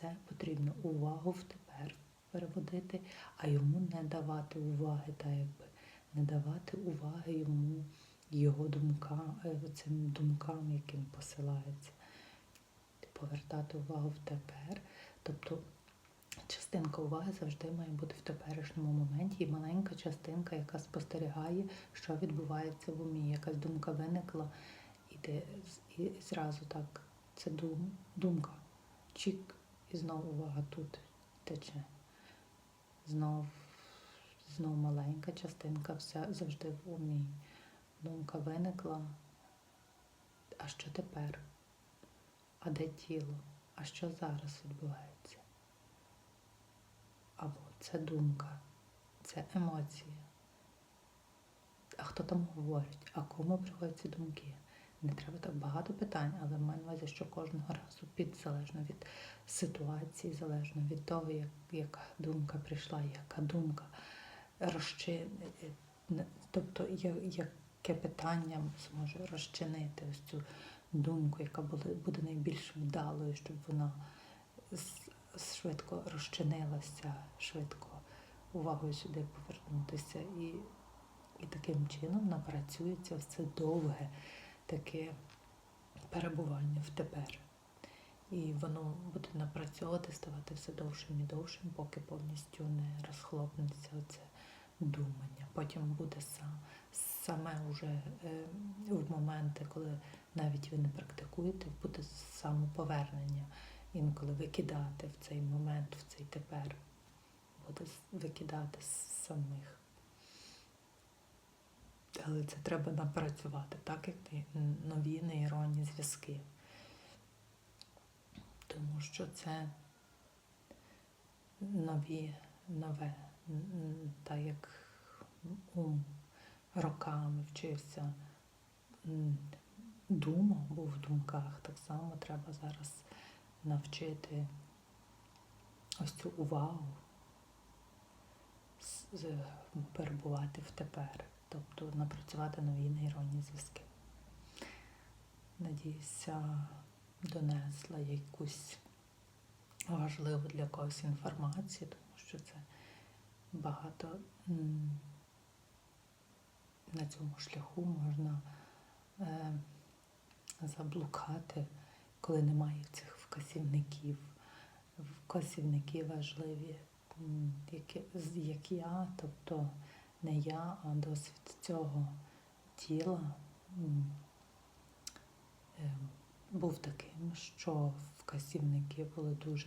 це потрібно увагу в тепер переводити, а йому не давати уваги, та якби не давати уваги йому його думкам, е, цим думкам, яким посилається. Повертати увагу в тепер. Тобто частинка уваги завжди має бути в теперішньому моменті, і маленька частинка, яка спостерігає, що відбувається в умі. Якась думка виникла, іде з- і зразу так. Це дум, думка. Чік, і знову увага тут тече. Знов, знов маленька частинка, все завжди в умі. Думка виникла. А що тепер? А де тіло? А що зараз відбувається? Або це думка, це емоції. А хто там говорить? А кому приходять ці думки? Не треба так багато питань, але маю на увазі, що кожного разу під залежно від ситуації, залежно від того, як, яка думка прийшла, яка думка розчин... Тобто, яке питання зможе розчинити ось цю думку, яка буде найбільш вдалою, щоб вона швидко розчинилася, швидко увагою сюди повернутися. І, і таким чином напрацюється все довге таке перебування в тепер. І воно буде напрацьовувати, ставати все довшим і довшим, поки повністю не розхлопнеться оце думання. Потім буде сам, саме вже е, в моменти, коли навіть ви не практикуєте, буде самоповернення. Інколи викидати в цей момент, в цей тепер, буде викидати з самих. Але це треба напрацювати, так як нові нейронні зв'язки. Тому що це нові, нове, так як ум роками вчився, думав, був в думках, так само треба зараз навчити ось цю увагу перебувати в тепер, тобто напрацювати нові нейронні зв'язки. Надіюся, донесла якусь важливу для когось інформацію, тому що це багато на цьому шляху можна е, заблукати, коли немає цих вказівників. Вказівники важливі, з- як я, тобто не я, а досвід цього тіла е, був таким, що вказівники були дуже